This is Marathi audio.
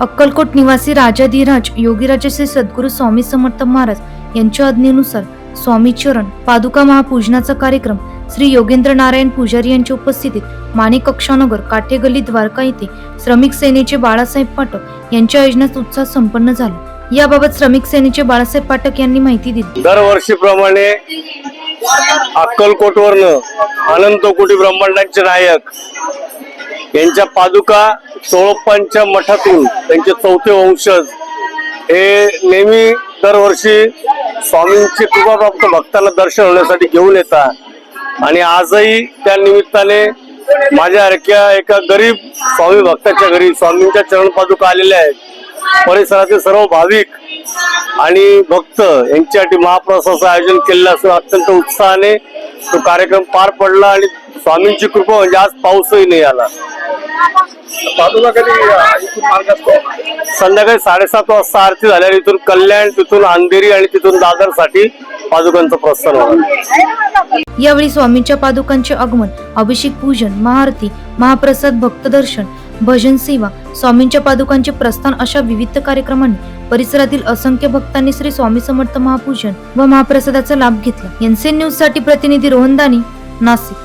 अक्कलकोट निवासी राजाधीराज योगीराजे श्री सद्गुरू स्वामी समर्थ महाराज यांच्या आज्ञेनुसार स्वामी चरण पादुका महापूजनाचा कार्यक्रम श्री योगेंद्र नारायण पुजारी यांच्या उपस्थितीत माणिक कक्षानगर काठेगल्ली द्वारका येथे श्रमिक सेनेचे बाळासाहेब पाठक यांच्या योजनेत उत्साह संपन्न झाला. याबाबत श्रमिक सेनेचे बाळासाहेब पाठक यांनी माहिती दिली. दरवर्षीप्रमाणे अक्कलकोटवरनं अनंत कोटी ब्रह्मांडांचे नायक यांच्या पादुका सोळप्पांच्या मठातून त्यांचे चौथे वंशज हे नेहमी दरवर्षी स्वामींची कृपाप्राप्त भक्तांना दर्शन होण्यासाठी घेऊन येतात. आणि आजही त्या निमित्ताने माझ्यासारख्या एका गरीब स्वामी भक्ताच्या घरी स्वामींच्या चरण पादुका आलेल्या आहेत. परिसरातील सर्व भाविक आणि भक्त यांच्यासाठी महाप्रसादाचं आयोजन केलेलं असून अत्यंत उत्साहाने तो कार्यक्रम पार पडला आणि स्वामींची कृपा म्हणजे आज पाऊसही नाही आला. पादुका कधी इथून मार्ग असतो. संध्याकाळी साडेसात वाजता आरती झाल्यावर इथून कल्याण तिथून अंधेरी आणि तिथून दादरसाठी पादुकांचं प्रस्थान होणार. यावेळी स्वामींच्या पादुकांचे आगमन अभिषेक पूजन महाआरती महाप्रसाद भक्तदर्शन भजन सेवा स्वामींच्या पादुकांचे प्रस्थान अशा विविध कार्यक्रमांनी परिसरातील असंख्य भक्तांनी श्री स्वामी समर्थ महापूजन व महाप्रसादाचा लाभ घेतला. एनसीएन न्यूजसाठी प्रतिनिधी रोहन दानी नाशिक.